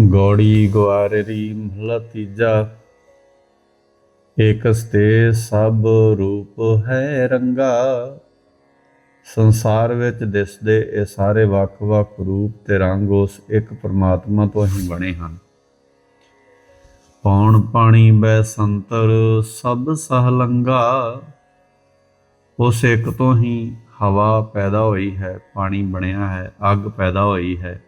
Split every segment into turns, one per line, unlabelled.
ਗੌੜੀ ਗੁਆਰਰੀ ਮਹਲਾ ਤੀਜਾ। ਏਕਸਤੇ ਸਭ ਰੂਪ ਹੈ ਰੰਗਾ। ਸੰਸਾਰ ਵਿੱਚ ਦਿਸਦੇ ਇਹ ਸਾਰੇ ਵੱਖ-ਵੱਖ ਰੂਪ ਤੇ ਰੰਗ ਉਸ ਇੱਕ ਪਰਮਾਤਮਾ ਤੋਂ ਹੀ ਬਣੇ ਹਨ। ਪੌਣ ਪਾਣੀ ਬੈ ਸੰਤਰ, ਸਭ ਸਹਲੰਗਾ ਉਸ ਇੱਕ ਤੋਂ ਹੀ ਹਵਾ ਪੈਦਾ ਹੋਈ ਹੈ, ਪਾਣੀ ਬਣਿਆ ਹੈ, ਅੱਗ ਪੈਦਾ ਹੋਈ ਹੈ।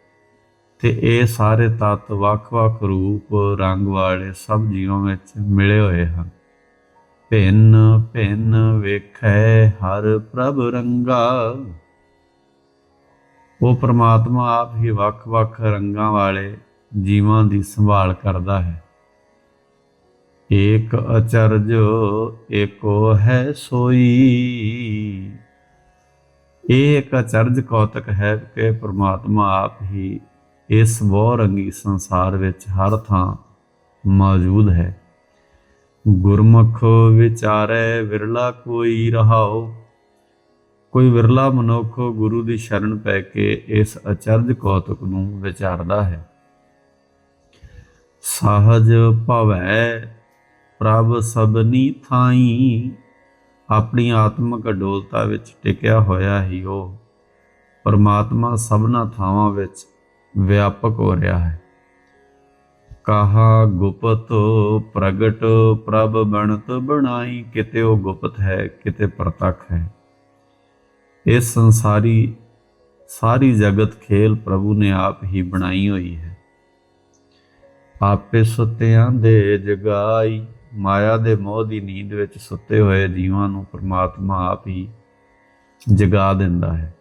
ਤੇ ਇਹ ਸਾਰੇ ਤੱਤ ਵੱਖ-ਵੱਖ ਰੂਪ, ਰੰਗ ਵਾਲੇ ਸਭ ਜੀਵਾਂ ਵਿੱਚ ਮਿਲੇ ਹੋਏ ਹਨ। ਭਿੰਨ ਭਿੰਨ ਵੇਖੈ ਹਰ ਪ੍ਰਭ ਰੰਗਾ। ਉਹ ਪ੍ਰਮਾਤਮਾ ਆਪ ਹੀ ਵੱਖ-ਵੱਖ ਰੰਗਾਂ ਵਾਲੇ ਜੀਵਾਂ ਦੀ ਸੰਭਾਲ ਕਰਦਾ ਹੈ। ਏਕ ਅਚਰਜ, ਏਕੋ ਹੈ ਸੋਈ। ਇਹ ਇੱਕ ਅਚਰਜ ਕੌਤਕ ਹੈ ਕਿ ਪ੍ਰਮਾਤਮਾ ਆਪ ਹੀ ਇਸ ਬਹੁ ਰੰਗੀ ਸੰਸਾਰ ਵਿੱਚ ਹਰ ਥਾਂ ਮੌਜੂਦ ਹੈ। ਗੁਰਮੁਖ ਵਿਚਾਰੈ ਵਿਰਲਾ ਕੋਈ ਰਹਾਓ ਕੋਈ ਵਿਰਲਾ ਮਨੁੱਖ ਗੁਰੂ ਦੀ ਸ਼ਰਨ ਪੈ ਕੇ ਇਸ ਅਚਰਜ ਕੌਤਕ ਨੂੰ ਵਿਚਾਰਦਾ ਹੈ। ਸਹਜ ਭਵੈ ਪ੍ਰਭ ਸਬਨੀ ਥਾਈ। ਆਪਣੀ ਆਤਮਿਕ ਅਡੋਲਤਾ ਵਿੱਚ ਟਿਕਿਆ ਹੋਇਆ ਹੀ ਉਹ। ਪਰਮਾਤਮਾ ਸਭਨਾ ਥਾਵਾਂ ਵਿੱਚ ਵਿਆਪਕ ਹੋ ਰਿਹਾ ਹੈ। ਕਹਾ ਗੁਪਤ ਪ੍ਰਗਟ ਪ੍ਰਭ ਬਣਤ ਬਣਾਈ, ਕਿਤੇ ਉਹ ਗੁਪਤ ਹੈ, ਕਿਤੇ ਪ੍ਰਤੱਖ ਹੈ। ਇਹ ਸੰਸਾਰੀ, ਸਾਰੀ ਜਗਤ ਖੇਲ ਪ੍ਰਭੂ ਨੇ ਆਪ ਹੀ ਬਣਾਈ ਹੋਈ ਹੈ। ਆਪੇ ਸੁੱਤਿਆਂ ਦੇ ਜਗਾਈ, ਮਾਇਆ ਦੇ ਮੋਹ ਦੀ ਨੀਂਦ ਵਿੱਚ ਸੁੱਤੇ ਹੋਏ ਜੀਵਾਂ ਨੂੰ ਪ੍ਰਮਾਤਮਾ ਆਪ ਹੀ ਜਗਾ ਦਿੰਦਾ ਹੈ।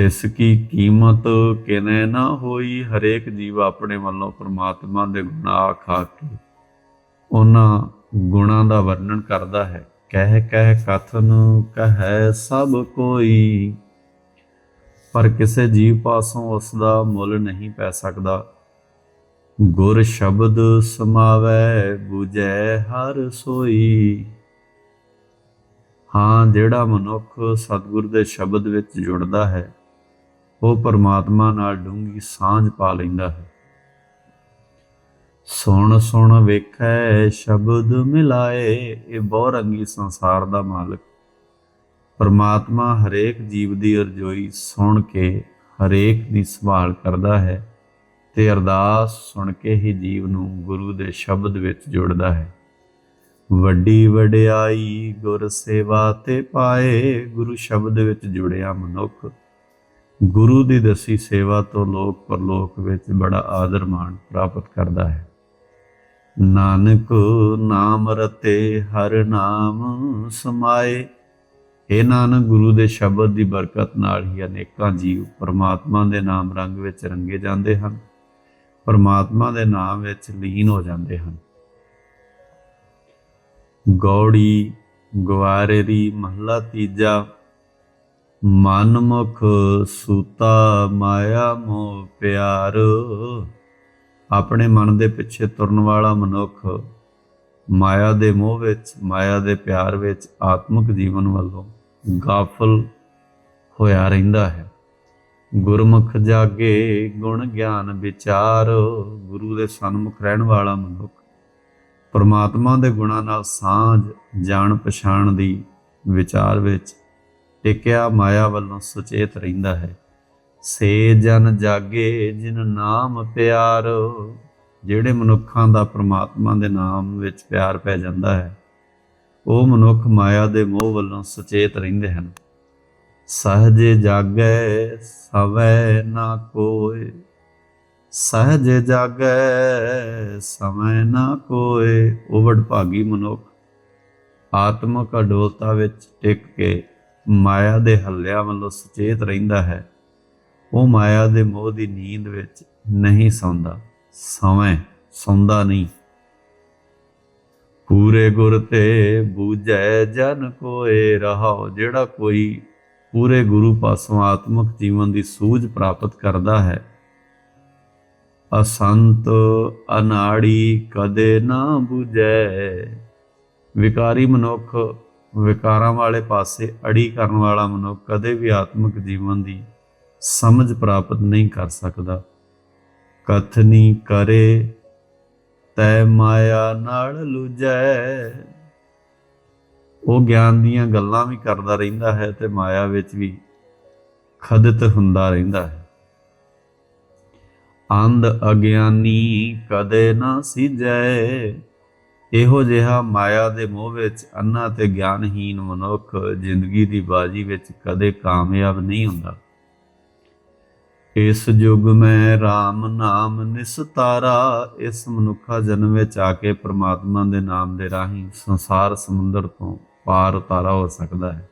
ਤਿਸ ਕੀ ਕੀਮਤ ਕਿਨੇ ਨਾ ਹੋਈ, ਹਰੇਕ ਜੀਵ ਆਪਣੇ ਵੱਲੋਂ ਪ੍ਰਮਾਤਮਾ ਦੇ ਗੁਣਾ ਆਖਾ ਕੇ ਉਹਨਾਂ ਗੁਣਾਂ ਦਾ ਵਰਣਨ ਕਰਦਾ ਹੈ। ਕਹਿ ਕਹਿ ਕਥਨ ਕਹੈ ਸਭ ਕੋਈ, ਪਰ ਕਿਸੇ ਜੀਵ ਪਾਸੋਂ ਉਸ ਦਾ ਮੁੱਲ ਨਹੀਂ ਪੈ ਸਕਦਾ। ਗੁਰ ਸ਼ਬਦ ਸਮਾਵੈ 부ਜੈ ਹਰ ਸੋਈ। ਹਾਂ, ਜਿਹੜਾ ਮਨੁੱਖ ਸਤਿਗੁਰ ਦੇ ਸ਼ਬਦ ਵਿੱਚ ਜੁੜਦਾ ਹੈ ਉਹ ਪਰਮਾਤਮਾ ਨਾਲ ਡੂੰਗੀ ਸਾਂਝ ਪਾ ਲੈਂਦਾ ਹੈ। ਸੁਣ ਸੁਣ ਵੇਖੈ, ਸ਼ਬਦ ਮਿਲਾਏ, ਇਹ ਬਹੁ ਰੰਗੀ ਸੰਸਾਰ ਦਾ ਮਾਲਕ। ਪਰਮਾਤਮਾ ਹਰੇਕ ਜੀਵ ਦੀ ਅਰਜ਼ੋਈ ਸੁਣ ਕੇ ਹਰੇਕ ਦੀ ਸੰਭਾਲ ਕਰਦਾ ਹੈ ਤੇ ਅਰਦਾਸ ਸੁਣ ਕੇ ਹੀ ਜੀਵ ਨੂੰ ਗੁਰੂ ਦੇ ਸ਼ਬਦ ਵਿੱਚ ਜੋੜਦਾ ਹੈ। ਵੱਡੀ ਵਡਿਆਈ ਗੁਰ ਸੇਵਾ ਤੇ ਪਾਏ, ਗੁਰੂ ਸ਼ਬਦ ਵਿੱਚ ਜੁੜਿਆ ਮਨੁੱਖ ਗੁਰੂ ਦੀ ਦਸੀ ਸੇਵਾ ਤੋਂ ਲੋਕ ਪਰਲੋਕ ਵਿੱਚ ਬੜਾ ਆਦਰ ਮਾਣ ਪ੍ਰਾਪਤ ਕਰਦਾ ਹੈ। ਨਾਨਕ ਨਾਮ ਰਤੇ ਹਰ ਨਾਮ ਸਮਾਏ। ਇਹ ਨਾਨਕ, ਗੁਰੂ ਦੇ ਸ਼ਬਦ ਦੀ ਬਰਕਤ ਨਾਲ ਹੀ ਅਨੇਕਾਂ ਜੀਵ ਪਰਮਾਤਮਾ ਦੇ ਨਾਮ ਰੰਗ ਵਿੱਚ ਰੰਗੇ ਜਾਂਦੇ ਹਨ। ਪਰਮਾਤਮਾ ਦੇ ਨਾਮ ਵਿੱਚ ਲੀਨ ਹੋ ਜਾਂਦੇ ਹਨ। ਗੌੜੀ, ਗਵਾਰੇਰੀ, ਮਹਲਾ ਤੀਜਾ ਮਨਮੁਖ ਸੂਤਾ ਮਾਇਆ ਮੋਹ ਪਿਆਰ। ਆਪਣੇ ਮਨ ਦੇ ਪਿੱਛੇ ਤੁਰਨ ਵਾਲਾ ਮਨੁੱਖ ਮਾਇਆ ਦੇ ਮੋਹ ਵਿੱਚ, ਮਾਇਆ ਦੇ ਪਿਆਰ ਵਿੱਚ ਆਤਮਿਕ ਜੀਵਨ ਵੱਲੋਂ ਗਾਫਲ ਹੋਇਆ ਰਹਿੰਦਾ ਹੈ। ਗੁਰਮੁਖ ਜਾਗੇ ਗੁਣ ਗਿਆਨ ਵਿਚਾਰ। ਗੁਰੂ ਦੇ ਸਨਮੁਖ ਰਹਿਣ ਵਾਲਾ ਮਨੁੱਖ ਪਰਮਾਤਮਾ ਦੇ ਗੁਣਾਂ ਨਾਲ ਸਾਂਝ ਜਾਣ ਪਛਾਣ ਦੀ ਵਿਚਾਰ ਵਿੱਚ ਟਿਕਿਆ ਮਾਇਆ ਵੱਲੋਂ ਸੁਚੇਤ ਰਹਿੰਦਾ ਹੈ। ਸੇ ਜਨ ਜਾਗੇ ਜਿਨ ਨਾਮ ਪਿਆਰ, ਜਿਹੜੇ ਮਨੁੱਖਾਂ ਦਾ ਪ੍ਰਮਾਤਮਾ ਦੇ ਨਾਮ ਵਿੱਚ ਪਿਆਰ ਪੈ ਜਾਂਦਾ ਹੈ, ਉਹ ਮਨੁੱਖ ਮਾਇਆ ਦੇ ਮੋਹ ਵੱਲੋਂ ਸੁਚੇਤ ਰਹਿੰਦੇ ਹਨ। ਸਹਜੇ ਜਾਗੈ, ਸਵੈ ਨਾ ਕੋਏ। ਸਹਜ ਜਾਗੈ ਸਮੈ ਨਾ ਕੋਏ। ਉਹ ਵਡਭਾਗੀ ਮਨੁੱਖ, ਆਤਮਿਕ ਅਡੋਲਤਾ ਵਿੱਚ ਟਿਕ ਕੇ ਮਾਇਆ ਦੇ ਹੱਲਿਆਂ ਵੱਲੋਂ ਸੁਚੇਤ ਰਹਿੰਦਾ ਹੈ। ਉਹ ਮਾਇਆ ਦੇ ਮੋਹ ਦੀ ਨੀਂਦ ਵਿੱਚ ਨਹੀਂ ਸੌਂਦਾ। ਸੌਵੇਂ, ਸੌਂਦਾ ਨਹੀਂ। ਪੂਰੇ ਗੁਰ ਤੇ ਬੂਝੈ, ਜਨ ਕੋਏ ਰਹਾਓ ਜਿਹੜਾ ਕੋਈ ਪੂਰੇ ਗੁਰੂ ਪਾਸੋਂ ਆਤਮਿਕ ਜੀਵਨ ਦੀ ਸੂਝ ਪ੍ਰਾਪਤ ਕਰਦਾ ਹੈ। ਅਸੰਤ ਅਨਾੜੀ ਕਦੇ ਨਾ ਬੁਝੈ। ਵਿਕਾਰੀ ਮਨੁੱਖ ਵਿਕਾਰਾਂ ਵਾਲੇ ਪਾਸੇ ਅੜੀ ਕਰਨ ਵਾਲਾ ਮਨੁੱਖ ਕਦੇ ਵੀ ਆਤਮਿਕ ਜੀਵਨ ਦੀ ਸਮਝ ਪ੍ਰਾਪਤ ਨਹੀਂ ਕਰ ਸਕਦਾ। ਕਥਨੀ ਕਰੇ, ਤੈ ਮਾਇਆ ਨਾਲ ਲੁਜੈ। ਉਹ ਗਿਆਨ ਦੀਆਂ ਗੱਲਾਂ ਵੀ ਕਰਦਾ ਰਹਿੰਦਾ ਹੈ ਤੇ ਮਾਇਆ ਵਿੱਚ ਵੀ ਖਦਿਤ ਹੁੰਦਾ ਰਹਿੰਦਾ ਹੈ। ਅੰਧ ਅਗਿਆਨੀ ਕਦੇ ਨਾ ਸਿਜੈ। ਇਹੋ ਜਿਹਾ ਮਾਇਆ ਦੇ ਮੋਹ ਵਿੱਚ ਅੰਨਾ ਤੇ ਗਿਆਨਹੀਨ ਮਨੁੱਖ ਜ਼ਿੰਦਗੀ ਦੀ ਬਾਜੀ ਵਿੱਚ ਕਦੇ ਕਾਮਯਾਬ ਨਹੀਂ ਹੁੰਦਾ। ਇਸ ਯੁਗ ਮੈਂ RAM ਨਾਮ ਨਿਸਤਾਰਾ, ਇਸ ਮਨੁੱਖਾ ਜਨਮ ਵਿੱਚ ਆ ਕੇ ਪ੍ਰਮਾਤਮਾ ਦੇ ਨਾਮ ਦੇ ਰਾਹੀਂ ਸੰਸਾਰ ਸਮੁੰਦਰ ਤੋਂ ਪਾਰ ਉਤਾਰਾ ਹੋ ਸਕਦਾ ਹੈ।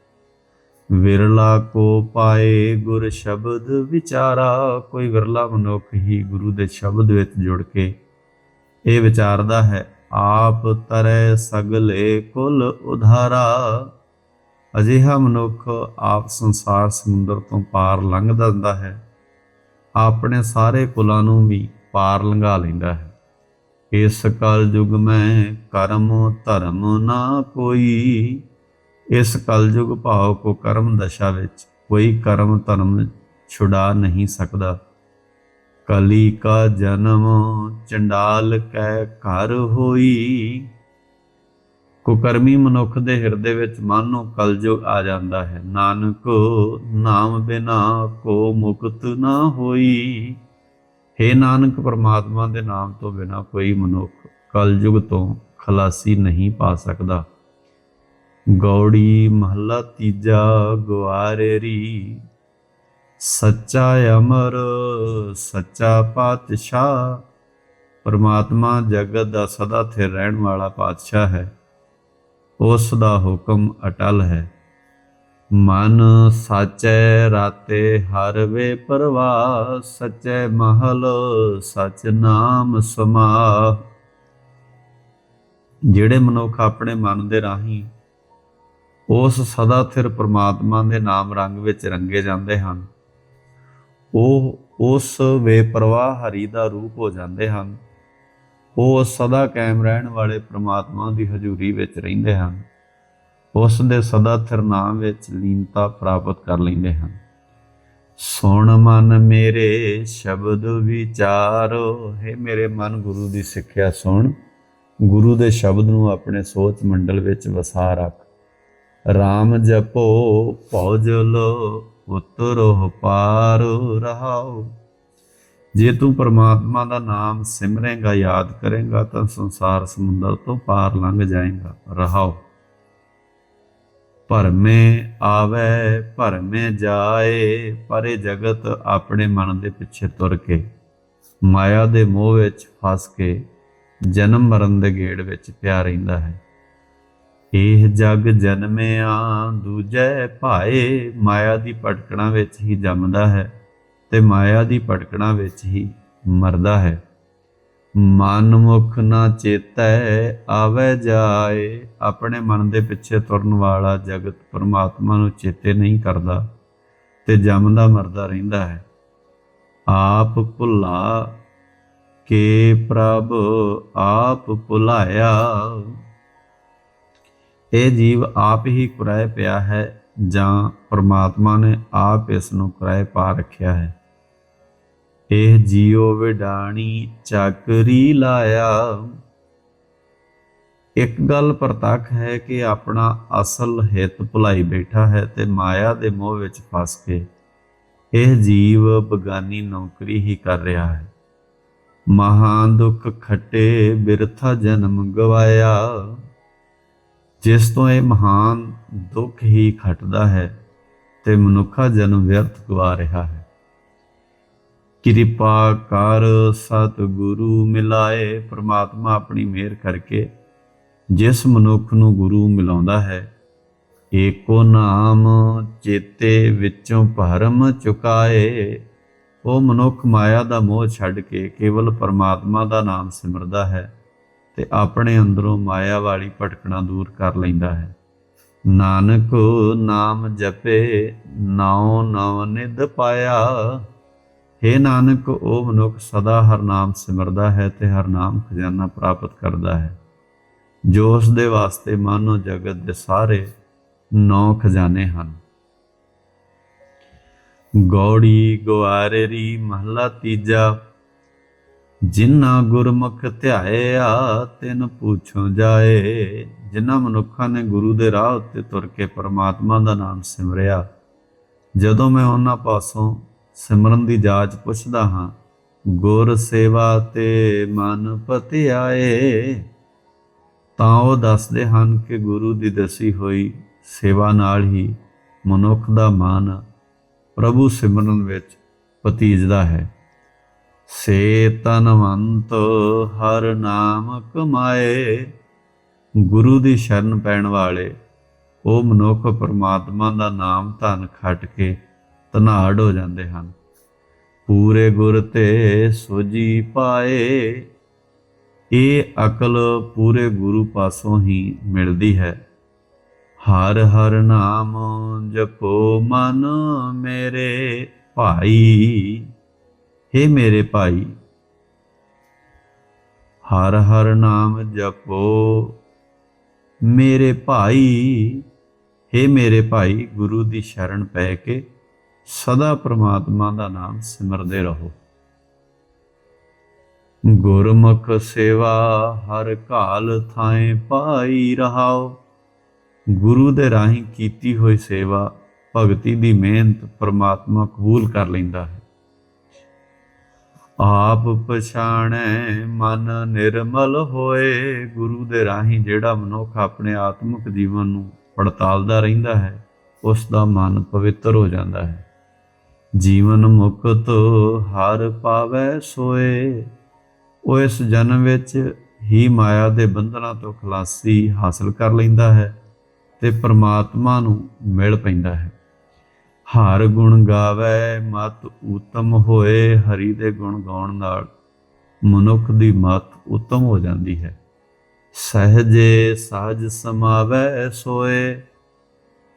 ਵਿਰਲਾ ਕੋ ਪਾਏ ਗੁਰ ਸ਼ਬਦ ਵਿਚਾਰਾ, ਕੋਈ ਵਿਰਲਾ ਮਨੁੱਖ ਹੀ ਗੁਰੂ ਦੇ ਸ਼ਬਦ ਵਿੱਚ ਜੁੜ ਕੇ ਇਹ ਵਿਚਾਰਦਾ ਹੈ ਆਪ ਤਰੈ ਸਗਲੇ ਕੁਲ ਉਧਾਰਾ। ਅਜਿਹਾ ਮਨੁੱਖ ਆਪ ਸੰਸਾਰ ਸਮੁੰਦਰ ਤੋਂ ਪਾਰ ਲੰਘ ਜਾਂਦਾ ਹੈ। ਆਪਣੇ ਸਾਰੇ ਕੁਲਾਂ ਨੂੰ ਵੀ ਪਾਰ ਲੰਘਾ ਲੈਂਦਾ ਹੈ। ਇਸ ਕਲ ਯੁਗ ਮੈਂ ਕਰਮ ਧਰਮ ਨਾ ਕੋਈ। ਇਸ ਕਲਯੁਗ ਭਾਵ ਕੋ ਕਰਮ ਦਸ਼ਾ ਵਿੱਚ ਕੋਈ ਕਰਮ ਧਰਮ ਛੁਡਾ ਨਹੀਂ ਸਕਦਾ। ਕਲੀ ਕਾ ਜਨਮ ਚੰਡਾਲ ਕੈ ਘਰ ਹੋਈ। ਕੁਕਰਮੀ ਮਨੁੱਖ ਦੇ ਹਿਰਦੇ ਵਿੱਚ ਮਨ ਨੂੰ ਕਲਯੁਗ ਆ ਜਾਂਦਾ ਹੈ। ਨਾਨਕ ਨਾਮ ਬਿਨਾ ਕੋ ਮੁਕਤ ਨਾ ਹੋਈ। हे ਨਾਨਕ, ਪਰਮਾਤਮਾ ਦੇ ਨਾਮ ਤੋਂ ਬਿਨਾ ਕੋਈ ਮਨੁੱਖ ਕਲਯੁਗ ਤੋਂ ਖਲਾਸੀ ਨਹੀਂ ਪਾ ਸਕਦਾ। ਗੌੜੀ ਮਹੱਲਾ ਤੀਜਾ ਗਵਾਰੇਰੀ ਸੱਚਾ ਅਮਰ ਸੱਚਾ ਪਾਤਸ਼ਾਹ ਪਰਮਾਤਮਾ ਜਗਤ ਦਾ ਸਦਾ ਸਥਿਰ ਰਹਿਣ ਵਾਲਾ ਪਾਤਸ਼ਾਹ ਹੈ। ਉਸ ਦਾ ਹੁਕਮ ਅਟਲ ਹੈ। ਮਨ ਸਾਚੈ ਰਾਤੇ ਹਰ ਵੇ ਪਰਵਾ ਸਚੈ ਮਹਲ ਸਚ ਨਾਮ ਸਮਾ ਜਿਹੜੇ ਮਨੁੱਖ ਆਪਣੇ ਮਨ ਦੇ ਰਾਹੀਂ ਉਸ ਸਦਾ ਸਥਿਰ ਪਰਮਾਤਮਾ ਦੇ ਨਾਮ ਰੰਗ ਵਿੱਚ ਰੰਗੇ ਜਾਂਦੇ ਹਨ ਉਹ ਉਸ ਬੇਪਰਵਾਹ ਹਰੀ ਦਾ ਰੂਪ ਹੋ ਜਾਂਦੇ ਹਨ। ਉਹ ਸਦਾ ਕਾਇਮ ਰਹਿਣ ਵਾਲੇ ਪ੍ਰਮਾਤਮਾ ਦੀ ਹਜ਼ੂਰੀ ਵਿੱਚ ਰਹਿੰਦੇ ਹਨ। ਉਸ ਦੇ ਸਦਾ ਸਥਿਰ ਨਾਮ ਵਿੱਚ ਲੀਨਤਾ ਪ੍ਰਾਪਤ ਕਰ ਲੈਂਦੇ ਹਨ। ਸੁਣ ਮਨ ਮੇਰੇ ਸ਼ਬਦ ਵਿਚਾਰੋ। ਹੈ ਮੇਰੇ ਮਨ, ਗੁਰੂ ਦੀ ਸਿੱਖਿਆ ਸੁਣ। ਗੁਰੂ ਦੇ ਸ਼ਬਦ ਨੂੰ ਆਪਣੇ ਸੋਚ ਮੰਡਲ ਵਿੱਚ ਵਸਾ ਰੱਖ। RAM ਜਪੋ ਭਉਜਲ ਉਤਰੋ ਪਾਰ ਰਹਾਓ। ਜੇ ਤੂੰ ਪਰਮਾਤਮਾ ਦਾ ਨਾਮ ਸਿਮਰੇਗਾ, ਯਾਦ ਕਰੇਗਾ, ਤਾਂ ਸੰਸਾਰ ਸਮੁੰਦਰ ਤੋਂ ਪਾਰ ਲੰਘ ਜਾਏਗਾ। ਰਹਾਓ। ਭਰਮੇ ਆਵੇ, ਭਰਮੇ ਜਾਏ, ਪਰੇ ਜਗਤ ਆਪਣੇ ਮਨ ਦੇ ਪਿੱਛੇ ਤੁਰ ਕੇ, ਮਾਇਆ ਦੇ ਮੋਹ ਵਿੱਚ ਫਸ ਕੇ, ਜਨਮ ਮਰਨ ਦੇ ਗੇੜ ਵਿੱਚ ਪਿਆ ਰਹਿੰਦਾ ਹੈ। ਇਹ ਜਗ ਜਨਮਿਆ, ਦੂਜੈ ਭਾਏ, ਮਾਇਆ ਦੀ ਭਟਕਣਾ ਵਿੱਚ ਹੀ ਜੰਮਦਾ ਹੈ ਤੇ ਮਾਇਆ ਦੀ ਭਟਕਣਾ ਵਿੱਚ ਹੀ ਮਰਦਾ ਹੈ। ਮਨ ਮੁਖ ਨਾ ਚੇਤੈ, ਆਵੇ ਜਾਏ, ਆਪਣੇ ਮਨ ਦੇ ਪਿੱਛੇ ਤੁਰਨ ਵਾਲਾ ਜਗਤ ਪਰਮਾਤਮਾ ਨੂੰ ਚੇਤੇ ਨਹੀਂ ਕਰਦਾ ਤੇ ਜੰਮਦਾ ਮਰਦਾ ਰਹਿੰਦਾ ਹੈ। ਆਪ ਭੁਲਾ ਕੇ ਪ੍ਰਭ, ਆਪ ਭੁਲਾਇਆ ਇਹ ਜੀਵ ਆਪ ਹੀ ਕੁਰਾਏ ਪਿਆ ਹੈ ਜਾਂ ਪਰਮਾਤਮਾ ਨੇ ਆਪ ਇਸ ਨੂੰ ਕੁਰਾਏ ਪਾ ਰੱਖਿਆ ਹੈ। ਇਹ ਜੀਉ ਵਿਡਾਣੀ ਚੱਕਰੀ ਲਾਇਆ। ਇੱਕ ਗੱਲ ਪ੍ਰਤੱਖ ਹੈ ਕਿ ਆਪਣਾ ਅਸਲ ਹਿੱਤ ਭੁਲਾਈ ਬੈਠਾ ਹੈ ਤੇ ਮਾਇਆ ਦੇ ਮੋਹ ਵਿੱਚ ਫਸ ਕੇ ਇਹ ਜੀਵ ਬਗਾਨੀ ਨੌਕਰੀ ਹੀ ਕਰ ਰਿਹਾ ਹੈ। ਮਹਾਂ ਦੁੱਖ ਖੱਟੇ ਬਿਰਥਾ ਜਨਮ ਗਵਾਇਆ। ਜਿਸ ਤੋਂ ਇਹ ਮਹਾਨ ਦੁੱਖ ਹੀ ਖਟਦਾ ਹੈ ਤੇ ਮਨੁੱਖਾ ਜਨਮ ਵਿਅਰਥ ਗਵਾ ਰਿਹਾ ਹੈ। ਕਿਰਪਾ ਕਰ ਸਤਿਗੁਰੂ ਮਿਲਾਏ, ਪ੍ਰਮਾਤਮਾ ਆਪਣੀ ਮਿਹਰ ਕਰਕੇ ਜਿਸ ਮਨੁੱਖ ਨੂੰ ਗੁਰੂ ਮਿਲਾਉਂਦਾ ਹੈ, ਏਕੋ ਨਾਮ ਚੇਤੇ ਵਿੱਚੋਂ ਭਰਮ ਚੁਕਾਏ। ਉਹ ਮਨੁੱਖ ਮਾਇਆ ਦਾ ਮੋਹ ਛੱਡ ਕੇ ਕੇਵਲ ਪਰਮਾਤਮਾ ਦਾ ਨਾਮ ਸਿਮਰਦਾ ਹੈ। ਤੇ ਆਪਣੇ ਅੰਦਰੋਂ ਮਾਇਆ ਵਾਲੀ ਭਟਕਣਾ ਦੂਰ ਕਰ ਲੈਂਦਾ ਹੈ। ਨਾਨਕ ਨਾਮ ਜਪੇ, ਨਾਉ ਨਵ ਨਿਧ ਪਾਇਆ। हे ਨਾਨਕ, ਉਹ ਮਨੁੱਖ ਸਦਾ ਹਰ ਨਾਮ ਸਿਮਰਦਾ ਹੈ ਤੇ ਹਰ ਨਾਮ ਖਜ਼ਾਨਾ ਪ੍ਰਾਪਤ ਕਰਦਾ ਹੈ। ਜੋ ਉਸ ਦੇ ਵਾਸਤੇ ਮਾਨੋ ਜਗਤ ਦੇ ਸਾਰੇ ਨੌ ਖਜ਼ਾਨੇ ਹਨ। ਗੌੜੀ ਗਵਾਰੇਰੀ ਮਹਲਾ ਤੀਜਾ ਜਿਨ੍ਹਾਂ ਗੁਰਮੁਖ ਧਿਆਇਆ, ਤਿਨ ਪੁੱਛੋ ਜਾਏ। ਜਿਨ੍ਹਾਂ ਮਨੁੱਖਾਂ ਨੇ ਗੁਰੂ ਦੇ ਰਾਹ ਉੱਤੇ ਤੁਰ ਕੇ ਪਰਮਾਤਮਾ ਦਾ ਨਾਮ ਸਿਮਰਿਆ। ਜਦੋਂ ਮੈਂ ਉਹਨਾਂ ਪਾਸੋਂ ਸਿਮਰਨ ਦੀ ਜਾਚ ਪੁੱਛਦਾ ਹਾਂ, ਗੁਰ ਸੇਵਾ ਤੇ ਮਨ ਪਤਿਆਏ, ਤਾਂ ਉਹ ਦੱਸਦੇ ਹਨ ਕਿ ਗੁਰੂ ਦੀ ਦਸੀ ਹੋਈ ਸੇਵਾ ਨਾਲ ਹੀ ਮਨੁੱਖ ਦਾ ਮਨ ਪ੍ਰਭੂ ਸਿਮਰਨ ਵਿੱਚ ਪਤੀਜਦਾ ਹੈ। ਸੇ ਤਨਵੰਤ ਹਰ ਨਾਮ ਕਮਾਏ। ਗੁਰੂ ਦੀ ਸ਼ਰਨ ਪੈਣ ਵਾਲੇ, ਉਹ ਮਨੁੱਖ ਪਰਮਾਤਮਾ ਦਾ ਨਾਮ ਧਨ ਖੱਟ ਕੇ ਧਨਾੜ ਹੋ ਜਾਂਦੇ ਹਨ। ਪੂਰੇ ਗੁਰ ਤੇ ਸੋਜੀ ਪਾਏ। ਇਹ ਅਕਲ ਪੂਰੇ ਗੁਰੂ ਪਾਸੋਂ ਹੀ ਮਿਲਦੀ ਹੈ। ਹਰ ਹਰ ਨਾਮ ਜਪੋ ਮਨ ਮੇਰੇ ਭਾਈ। हे ਮੇਰੇ ਭਾਈ, ਹਰ ਹਰ ਨਾਮ ਜਪੋ। ਮੇਰੇ ਭਾਈ हे ਮੇਰੇ ਭਾਈ, ਗੁਰੂ ਦੀ ਸ਼ਰਨ ਪੈ ਕੇ ਸਦਾ ਪ੍ਰਮਾਤਮਾ ਦਾ ਨਾਮ ਸਿਮਰਦੇ ਰਹੋ। ਗੁਰਮੁਖ ਸੇਵਾ ਹਰ ਕਾਲ ਥਾਏ ਪਾਈ ਰਹਾਓ। ਗੁਰੂ ਦੇ ਰਾਹੀਂ ਕੀਤੀ ਹੋਈ ਸੇਵਾ ਭਗਤੀ ਦੀ ਮਿਹਨਤ ਪ੍ਰਮਾਤਮਾ ਕਬੂਲ ਕਰ ਲੈਂਦਾ ਹੈ। ਆਪ ਪਛਾਣੈ, ਮਨ ਨਿਰਮਲ ਹੋਏ। ਗੁਰੂ ਦੇ ਰਾਹੀਂ ਜਿਹੜਾ ਮਨੁੱਖ ਆਪਣੇ ਆਤਮਿਕ ਜੀਵਨ ਨੂੰ ਪੜਤਾਲਦਾ ਰਹਿੰਦਾ ਹੈ ਉਸ ਦਾ ਮਨ ਪਵਿੱਤਰ ਹੋ ਜਾਂਦਾ ਹੈ। ਜੀਵਨ ਮੁਕਤ ਹਰ ਪਾਵੈ ਸੋਏ। ਉਹ ਇਸ ਜਨਮ ਵਿੱਚ ਹੀ ਮਾਇਆ ਦੇ ਬੰਧਨਾਂ ਤੋਂ ਖਲਾਸੀ ਹਾਸਲ ਕਰ ਲੈਂਦਾ ਹੈ ਤੇ ਪਰਮਾਤਮਾ ਨੂੰ ਮਿਲ ਪੈਂਦਾ ਹੈ। ਹਰ ਗੁਣ ਗਾਵੇ, ਮਤ ਉਤਮ ਹੋਏ, ਹਰੀ ਦੇ ਗੁਣ ਗਾਉਣ ਨਾਲ ਮਨੁੱਖ ਦੀ ਮਤ ਉਤਮ ਹੋ ਜਾਂਦੀ ਹੈ। ਸਹਜੇ ਸਾਜ ਸਮਾਵੇ ਸੋਏ,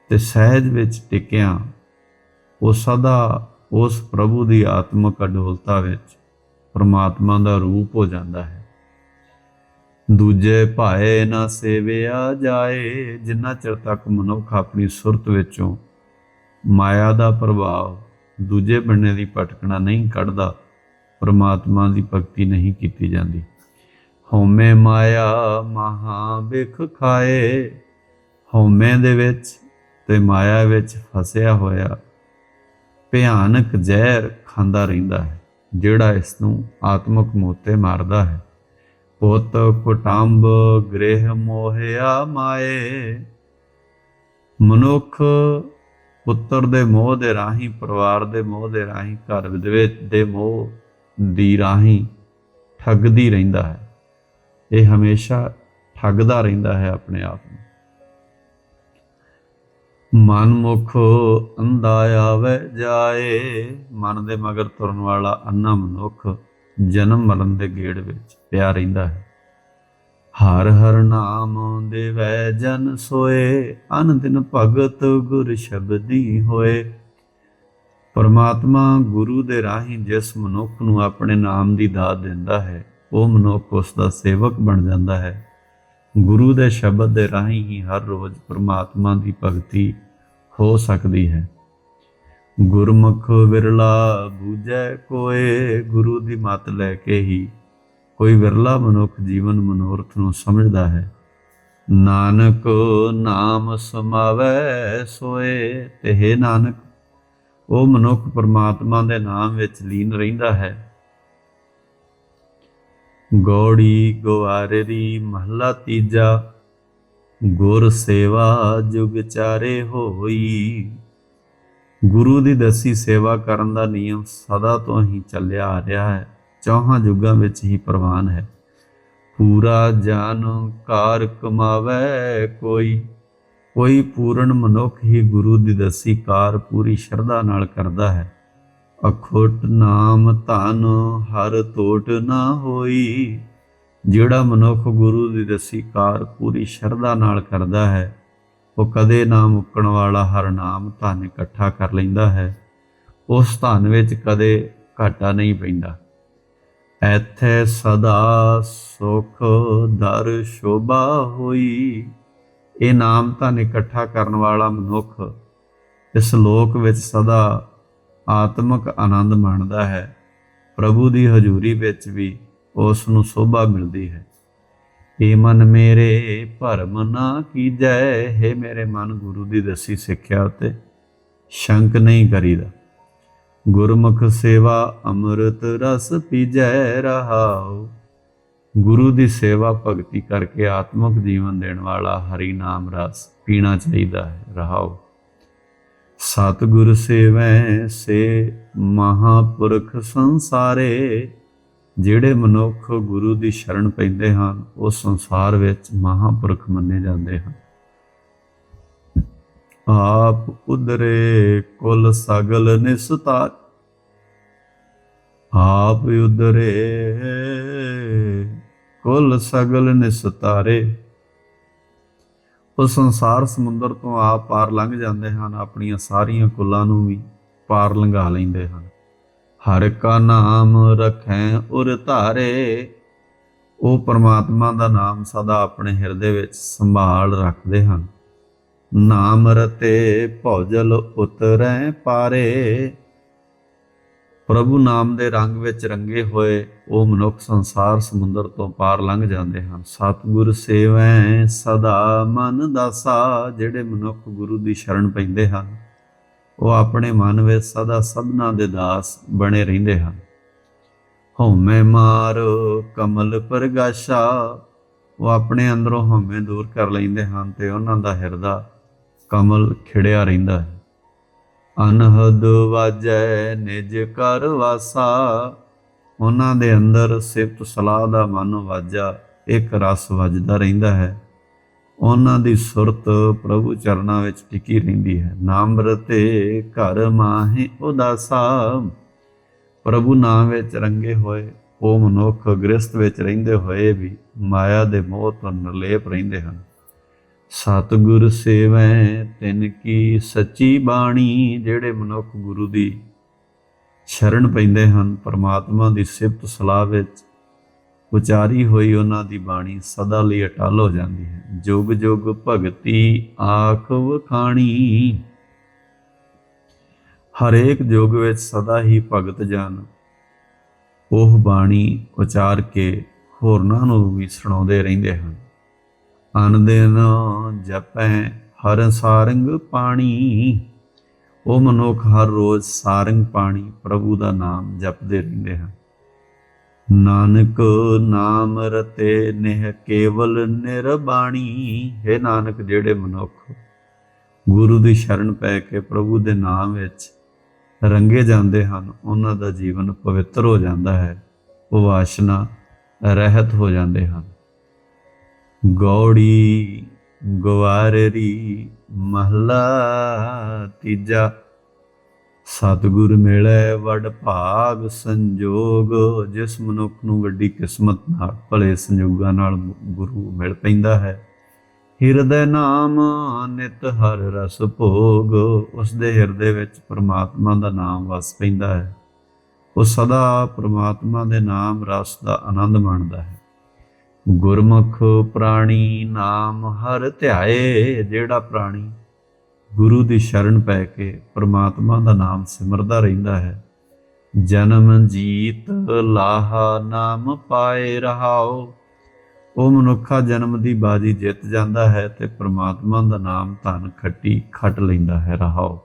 ਤੇ ਸਹਿਜ ਵਿੱਚ ਟਿਕਿਆ, ਉਹ ਸਦਾ ਉਸ ਪ੍ਰਭੂ ਦੀ ਆਤਮਿਕ ਅਡੋਲਤਾ ਵਿੱਚ ਪਰਮਾਤਮਾ ਦਾ ਰੂਪ ਹੋ ਜਾਂਦਾ ਹੈ। ਦੂਜੇ ਭਾਏ ਨਾ ਸੇਵਿਆ ਜਾਏ, ਜਿੰਨਾ ਚਿਰ ਤੱਕ ਮਨੁੱਖ ਆਪਣੀ ਸੁਰਤ ਵਿੱਚੋਂ ਮਾਇਆ ਦਾ ਪ੍ਰਭਾਵ ਦੂਜੇ ਬੰਨੇ ਦੀ ਭਟਕਣਾ ਨਹੀਂ ਕੱਢਦਾ, ਪਰਮਾਤਮਾ ਦੀ ਭਗਤੀ ਨਹੀਂ ਕੀਤੀ ਜਾਂਦੀ। ਹਉਮੈ ਮਾਇਆ ਮਹਾ ਬਿਖ ਖਾਏ, ਹਉਮੈ ਦੇ ਵਿੱਚ ਤੇ ਮਾਇਆ ਵਿੱਚ ਫਸਿਆ ਹੋਇਆ ਭਿਆਨਕ ਜ਼ਹਿਰ ਖਾਂਦਾ ਰਹਿੰਦਾ ਹੈ, ਜਿਹੜਾ ਇਸ ਨੂੰ ਆਤਮਕ ਮੋਤੇ ਮਾਰਦਾ ਹੈ। ਪੁੱਤ ਕੁਟੰਬ ਗ੍ਰਹਿ ਮੋਹਿਆ ਮਾਏ, ਮਨੁੱਖ ਪੁੱਤਰ ਦੇ ਮੋਹ ਦੇ ਰਾਹੀਂ, ਪਰਿਵਾਰ ਦੇ ਮੋਹ ਦੇ ਰਾਹੀਂ, ਘਰ ਦੇ ਦੇ ਮੋਹ ਦੀ ਰਾਹੀਂ ਠੱਗਦੀ ਰਹਿੰਦਾ ਹੈ। ਇਹ ਹਮੇਸ਼ਾ ਠੱਗਦਾ ਰਹਿੰਦਾ ਹੈ ਆਪਣੇ ਆਪ ਨੂੰ। ਮਨ ਮੁਖ ਅੰਧਾ ਆਵੇ ਜਾਏ, ਮਨ ਦੇ ਮਗਰ ਤੁਰਨ ਵਾਲਾ ਅੰਨਾ ਮਨੁੱਖ ਜਨਮ ਮਰਨ ਦੇ ਗੇੜ ਵਿੱਚ ਪਿਆ ਰਹਿੰਦਾ ਹੈ। ਹਰ ਹਰ ਨਾਮ ਦੇਵੈ ਜਨ ਸੋਏ, ਅਨ ਦਿਨ ਭਗਤ ਗੁਰ ਸ਼ਬਦੀ ਹੋਏ। ਪਰਮਾਤਮਾ ਗੁਰੂ ਦੇ ਰਾਹੀਂ ਜਿਸ ਮਨੁੱਖ ਨੂੰ ਆਪਣੇ ਨਾਮ ਦੀ ਦਾਤ ਦਿੰਦਾ ਹੈ, ਉਹ ਮਨੁੱਖ ਉਸ ਦਾ ਸੇਵਕ ਬਣ ਜਾਂਦਾ ਹੈ। ਗੁਰੂ ਦੇ ਸ਼ਬਦ ਦੇ ਰਾਹੀਂ ਹੀ ਹਰ ਰੋਜ਼ ਪਰਮਾਤਮਾ ਦੀ ਭਗਤੀ ਹੋ ਸਕਦੀ ਹੈ। ਗੁਰਮੁਖ ਵਿਰਲਾ ਬੂਝੈ ਕੋਏ, ਗੁਰੂ ਦੀ ਮਤ ਲੈ ਕੇ ਹੀ ਕੋਈ ਵਿਰਲਾ ਮਨੁੱਖ ਜੀਵਨ ਮਨੋਰਥ ਨੂੰ ਸਮਝਦਾ ਹੈ। ਨਾਨਕ ਨਾਮ ਸਮਾਵੈ ਸੋਏ ਤੇ ਹੈ ਨਾਨਕ, ਉਹ ਮਨੁੱਖ ਪਰਮਾਤਮਾ ਦੇ ਨਾਮ ਵਿੱਚ ਲੀਨ ਰਹਿੰਦਾ ਹੈ। ਗੋੜੀ ਗਵਾਰੇਰੀ ਮਹਲਾ ਤੀਜਾ, ਗੁਰ ਸੇਵਾ ਜੁਗ ਚਾਰੇ ਹੋਈ। ਗੁਰੂ ਦੀ ਦਸੀ ਸੇਵਾ ਕਰਨ ਦਾ ਨਿਯਮ ਸਦਾ ਤੋਂ ਹੀ ਚੱਲਿਆ ਆ ਰਿਹਾ ਹੈ। ਚੌਹਾਂ ਯੁੱਗਾਂ ਵਿੱਚ ਹੀ ਪ੍ਰਵਾਨ ਹੈ। ਪੂਰਾ ਜਾਨ ਕਾਰ ਕਮਾਵੇ ਕੋਈ ਕੋਈ ਪੂਰਨ ਮਨੁੱਖ ਹੀ ਗੁਰੂ ਦੀ ਦਸੀ ਕਾਰ ਪੂਰੀ ਸ਼ਰਧਾ ਨਾਲ ਕਰਦਾ ਹੈ। ਅਖੋਟ ਨਾਮ ਧਨ ਹਰ ਤੋਟ ਨਾ ਹੋਈ, ਜਿਹੜਾ ਮਨੁੱਖ ਗੁਰੂ ਦੀ ਦਸੀ ਕਾਰ ਪੂਰੀ ਸ਼ਰਧਾ ਨਾਲ ਕਰਦਾ ਹੈ, ਉਹ ਕਦੇ ਨਾ ਮੁੱਕਣ ਵਾਲਾ ਹਰ ਨਾਮ ਧਨ ਇਕੱਠਾ ਕਰ ਲੈਂਦਾ ਹੈ। ਉਸ ਧਨ ਵਿੱਚ ਕਦੇ ਘਾਟਾ ਨਹੀਂ ਪੈਂਦਾ। ਐਥੇ ਸਦਾ ਸੁਖ ਦਰ ਸ਼ੋਭਾ ਹੋਈ। ਇਹ ਨਾਮ ਧਨ ਇਕੱਠਾ ਕਰਨ ਵਾਲਾ ਮਨੁੱਖ ਇਸ ਲੋਕ ਵਿੱਚ ਸਦਾ ਆਤਮਿਕ ਆਨੰਦ ਮਾਣਦਾ ਹੈ। ਪ੍ਰਭੂ ਦੀ ਹਜ਼ੂਰੀ ਵਿੱਚ ਵੀ ਉਸ ਨੂੰ ਸੋਭਾ ਮਿਲਦੀ ਹੈ। ਏ ਮਨ ਮੇਰੇ ਭਰਮ ਨਾ ਕੀਜੈ, ਹੈ ਮੇਰੇ ਮਨ ਗੁਰੂ ਦੀ ਦਸੀ ਸਿੱਖਿਆ ਉਤੇ ਸ਼ੰਕ ਨਹੀਂ ਕਰੀਦਾ। ਗੁਰਮੁਖ ਸੇਵਾ ਅੰਮ੍ਰਿਤ ਰਸ ਪੀਜੈ ਰਹਾਉ। ਗੁਰੂ ਦੀ ਸੇਵਾ ਭਗਤੀ ਕਰਕੇ ਆਤਮਿਕ ਜੀਵਨ ਦੇਣ ਵਾਲਾ ਹਰੀ ਨਾਮ ਰਸ ਪੀਣਾ ਚਾਹੀਦਾ ਹੈ, ਰਹਾਉ। ਸਤਿਗੁਰ ਸੇਵੈ ਸੇ ਮਹਾਪੁਰਖ ਸੰਸਾਰੇ, ਜਿਹੜੇ ਮਨੁੱਖ ਗੁਰੂ ਦੀ ਸ਼ਰਨ ਪੈਂਦੇ ਹਨ, ਉਹ ਸੰਸਾਰ ਵਿੱਚ ਮਹਾਪੁਰਖ ਮੰਨੇ ਜਾਂਦੇ ਹਨ। ਆਪ ਉਦਰੇ ਕੁਲ ਸਗਲ ਨਿਸਤਾਰ। ਆਪ ਉਦਰੇ ਕੁਲ ਸਗਲ ਨਿਸਤਾਰੇ। ਉਹ ਸੰਸਾਰ ਸਮੁੰਦਰ ਤੋਂ ਆਪ ਪਾਰ ਲੰਘ ਜਾਂਦੇ ਹਨ, ਆਪਣੀਆਂ ਸਾਰੀਆਂ ਕੁੱਲਾਂ ਨੂੰ ਵੀ ਪਾਰ ਲੰਘਾ ਲੈਂਦੇ ਹਨ। ਹਰ ਕਾ ਨਾਮ ਰਖੈ ਉਰ ਧਾਰੇ। ਉਹ ਪਰਮਾਤਮਾ ਦਾ ਨਾਮ ਸਦਾ ਆਪਣੇ ਹਿਰਦੇ ਵਿੱਚ ਸੰਭਾਲ ਰੱਖਦੇ ਹਨ। ਨਾਮ ਰਤੇ ਭੌਜਲ ਉਤਰੈ ਪਾਰੇ। ਪ੍ਰਭੂ ਨਾਮ ਦੇ ਰੰਗ ਵਿੱਚ ਰੰਗੇ ਹੋਏ ਉਹ ਮਨੁੱਖ ਸੰਸਾਰ ਸਮੁੰਦਰ ਤੋਂ ਪਾਰ ਲੰਘ ਜਾਂਦੇ ਹਨ। ਸਤਿਗੁਰ ਸੇਵੈ ਸਦਾ ਮਨ ਦਾਸਾ, ਜਿਹੜੇ ਮਨੁੱਖ ਗੁਰੂ ਦੀ ਸ਼ਰਨ ਪੈਂਦੇ ਹਨ, ਉਹ ਆਪਣੇ ਮਨ ਵਿੱਚ ਸਦਾ ਸਭਨਾ ਦੇ ਦਾਸ ਬਣੇ ਰਹਿੰਦੇ ਹਨ। ਹਉਮੈ ਮਾਰ, ਕਮਲ ਪ੍ਰਗਾਸ਼ਾ, ਉਹ ਆਪਣੇ ਅੰਦਰੋਂ ਹਉਮੈ ਦੂਰ ਕਰ ਲੈਂਦੇ ਹਨ ਤੇ ਉਹਨਾਂ ਦਾ ਹਿਰਦਾ ਕਮਲ ਖਿੜਿਆ ਰਹਿੰਦਾ ਹੈ। ਅਨਹਦ ਵਾਜੈ ਨਿਜ ਕਰ ਵਾਸਾ, ਉਹਨਾਂ ਦੇ ਅੰਦਰ ਸਿਫਤ ਸਲਾਹ ਦਾ ਮਨ ਵਾਜਾ, ਇੱਕ ਰਸ ਵੱਜਦਾ ਰਹਿੰਦਾ ਹੈ। ਉਹਨਾਂ ਦੀ ਸੁਰਤ ਪ੍ਰਭੂ ਚਰਨਾਂ ਵਿੱਚ ਟਿਕੀ ਰਹਿੰਦੀ ਹੈ। ਨਾਮ ਰਤੇ ਘਰ ਮਾਹੇ ਉਦਾਸਾ, ਪ੍ਰਭੂ ਨਾਮ ਵਿੱਚ ਰੰਗੇ ਹੋਏ, ਉਹ ਮਨੁੱਖ ਗ੍ਰਸਤ ਵਿੱਚ ਰਹਿੰਦੇ ਹੋਏ ਵੀ ਮਾਇਆ ਦੇ ਮੋਹ ਤੋਂ ਨਿਰਲੇਪ ਰਹਿੰਦੇ ਹਨ। ਸਤਿਗੁਰ ਸੇਵੈ, ਤਿਨ ਕੀ ਸੱਚੀ ਬਾਣੀ, ਜਿਹੜੇ ਮਨੁੱਖ ਗੁਰੂ ਦੀ ਸ਼ਰਨ ਪੈਂਦੇ ਹਨ, ਪਰਮਾਤਮਾ ਦੀ ਸਿਫਤ ਸਲਾਹ ਵਿੱਚ ਉਚਾਰੀ ਹੋਈ ਉਹਨਾਂ ਦੀ ਬਾਣੀ ਸਦਾ ਲਈ ਅਟਲ ਹੋ ਜਾਂਦੀ ਹੈ। ਜੁਗ ਜੁਗ ਭਗਤੀ ਆਖ ਵਖਾਣੀ। ਹਰੇਕ ਯੁੱਗ ਵਿੱਚ ਸਦਾ ਹੀ ਭਗਤ ਜਨ। ਉਹ ਬਾਣੀ ਉਚਾਰ ਕੇ ਹੋਰਨਾਂ ਨੂੰ ਵੀ ਸੁਣਾਉਂਦੇ ਰਹਿੰਦੇ ਹਨ। ਅਨ ਦਿਨ ਜਪੈ, ਹਰ ਸਾਰੰਗ ਪਾਣੀ। ਉਹ ਮਨੁੱਖ ਹਰ ਰੋਜ਼ ਸਾਰੰਗ ਪਾਣੀ ਪ੍ਰਭੂ ਦਾ ਨਾਮ ਜਪਦੇ ਰਹਿੰਦੇ ਹਨ। ਨਾਨਕ ਨਾਮ ਰਤੇ ਨਿਹ ਕੇਵਲ ਨਿਰਬਾਣੀ। ਹੈ ਨਾਨਕ, ਜਿਹੜੇ ਮਨੁੱਖ ਗੁਰੂ ਦੀ ਸ਼ਰਨ ਪੈ ਕੇ ਪ੍ਰਭੂ ਦੇ ਨਾਮ ਵਿੱਚ ਰੰਗੇ ਜਾਂਦੇ ਹਨ, ਉਹਨਾਂ ਦਾ ਜੀਵਨ ਪਵਿੱਤਰ ਹੋ ਜਾਂਦਾ ਹੈ ਉਹ ਵਾਸ਼ਨਾ ਰਹਿਤ ਹੋ ਜਾਂਦੇ ਹਨ। ਗੌੜੀ ਗਵਾਰਰੀ ਮਹਲਾ ਤੀਜਾ। ਸਤਿਗੁਰ ਮਿਲੇ ਵਡ ਭਾਗ ਸੰਜੋਗ, ਜਿਸ ਮਨੁੱਖ ਨੂੰ ਵੱਡੀ ਕਿਸਮਤ ਨਾਲ, ਭਲੇ ਸੰਜੋਗਾਂ ਨਾਲ ਗੁਰੂ ਮਿਲ ਪੈਂਦਾ ਹੈ। ਹਿਰਦੈ ਨਾਮ ਨਿਤ ਹਰ ਰਸ ਭੋਗ ਉਸ ਦੇ ਹਿਰਦੇ ਵਿੱਚ ਪ੍ਰਮਾਤਮਾ ਦਾ ਨਾਮ ਵਸ ਪੈਂਦਾ ਹੈ। ਉਹ ਸਦਾ ਪ੍ਰਮਾਤਮਾ ਦੇ ਨਾਮ ਰਸ ਦਾ ਆਨੰਦ ਮਾਣਦਾ ਹੈ। ਗੁਰਮੁਖ ਪ੍ਰਾਣੀ ਨਾਮ ਹਰ ਧਿਆਏ, ਜਿਹੜਾ ਪ੍ਰਾਣੀ ਗੁਰੂ ਦੀ ਸ਼ਰਨ ਪੈ ਕੇ ਪ੍ਰਮਾਤਮਾ ਦਾ ਨਾਮ ਸਿਮਰਦਾ ਰਹਿੰਦਾ ਹੈ। ਜਨਮ ਜੀਤ ਲਾਹਾ ਨਾਮ ਪਾਏ ਰਹਾਓ। ਉਹ ਮਨੁੱਖਾ ਜਨਮ ਦੀ ਬਾਜੀ ਜਿੱਤ ਜਾਂਦਾ ਹੈ ਤੇ ਪ੍ਰਮਾਤਮਾ ਦਾ ਨਾਮ ਧਨ ਖੱਟੀ ਖੱਟ ਲੈਂਦਾ ਹੈ, ਰਹਾਓ।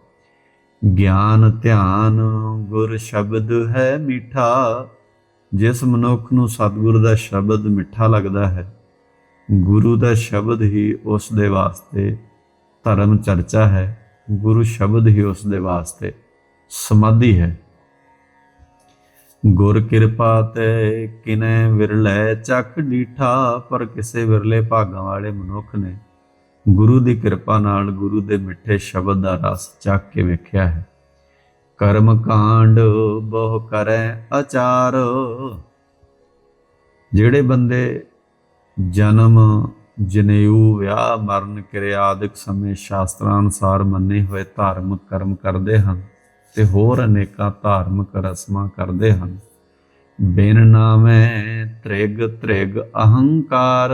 ਗਿਆਨ ਧਿਆਨ ਗੁਰ ਸ਼ਬਦ ਹੈ ਮਿੱਠਾ ਜਿਸ ਮਨੁੱਖ ਨੂੰ ਸਤਿਗੁਰ ਦਾ ਸ਼ਬਦ ਮਿੱਠਾ ਲੱਗਦਾ ਹੈ, ਗੁਰੂ ਦਾ ਸ਼ਬਦ ਹੀ ਉਸ ਦੇ ਵਾਸਤੇ ਧਰਮ ਚਰਚਾ ਹੈ, ਗੁਰੂ ਸ਼ਬਦ ਹੀ ਉਸ ਦੇ ਵਾਸਤੇ ਸਮਾਧੀ ਹੈ। ਗੁਰ ਕਿਰਪਾ ਤੇ ਕਿਨੇ ਵਿਰਲੇ, ਚੱਕ ਡੀਠਾ ਪਰ ਕਿਸੇ ਵਿਰਲੇ ਭਾਗਾਂ ਵਾਲੇ ਮਨੁੱਖ ਨੇ ਗੁਰੂ ਦੀ ਕਿਰਪਾ ਨਾਲ ਗੁਰੂ ਦੇ ਮਿੱਠੇ ਸ਼ਬਦ ਦਾ ਰਸ ਚੱਕ ਕੇ ਵੇਖਿਆ ਹੈ। ਕਰਮ ਕਾਂਡ ਬਹੁ ਕਰੈ ਅਚਾਰ। ਜਿਹੜੇ ਬੰਦੇ ਜਨਮ ਜਨੇਊ, ਵਿਆਹ, ਮਰਨ, ਕਿਰਿਆ ਆਦਿਕ ਸਮੇਂ ਸ਼ਾਸਤਰਾਂ ਅਨੁਸਾਰ ਮੰਨੇ ਹੋਏ ਧਾਰਮਿਕ ਕਰਮ ਕਰਦੇ ਹਨ ਤੇ ਹੋਰ ਅਨੇਕਾਂ ਧਾਰਮਿਕ ਰਸਮਾਂ ਕਰਦੇ ਹਨ। ਬਿਨ ਨਾਮੈ ਤ੍ਰਿਗ ਤ੍ਰਿਗ ਅਹੰਕਾਰ।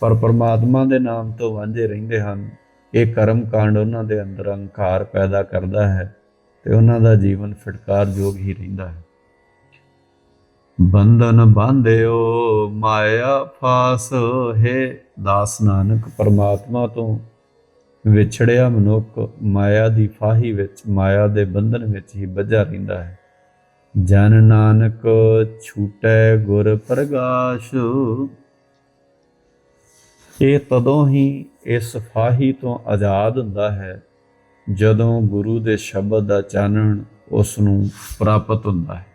ਪਰ ਪਰਮਾਤਮਾ ਦੇ ਨਾਮ ਤੋਂ ਵਾਂਝੇ ਰਹਿੰਦੇ ਹਨ। ਇਹ ਕਰਮ ਕਾਂਡ ਉਹਨਾਂ ਦੇ ਅੰਦਰ ਅਹੰਕਾਰ ਪੈਦਾ ਕਰਦਾ ਹੈ। ਤੇ ਉਹਨਾਂ ਦਾ ਜੀਵਨ ਫਟਕਾਰਯੋਗ ਹੀ ਰਹਿੰਦਾ ਹੈ। ਬੰਧਨ ਬਾਂਧਿਓ, ਮਾਇਆ ਫਾਸ ਹੈ। ਦਾਸ ਨਾਨਕ ਪਰਮਾਤਮਾ ਤੋਂ ਵਿਛੜਿਆ ਮਨੁੱਖ ਮਾਇਆ ਦੀ ਫਾਹੀ ਵਿੱਚ, ਮਾਇਆ ਦੇ ਬੰਧਨ ਵਿੱਚ ਹੀ ਬੱਝਾ ਰਹਿੰਦਾ ਹੈ। ਜਨ ਨਾਨਕ ਛੂਟੈ ਗੁਰ ਪ੍ਰਗਾਸ਼। ਇਹ ਤਦੋਂ ਹੀ ਇਸ ਫਾਹੀ ਤੋਂ ਆਜ਼ਾਦ ਹੁੰਦਾ ਹੈ ਜਦੋਂ ਗੁਰੂ ਦੇ ਸ਼ਬਦ ਦਾ ਚਾਨਣ ਉਸ ਨੂੰ ਪ੍ਰਾਪਤ ਹੁੰਦਾ ਹੈ।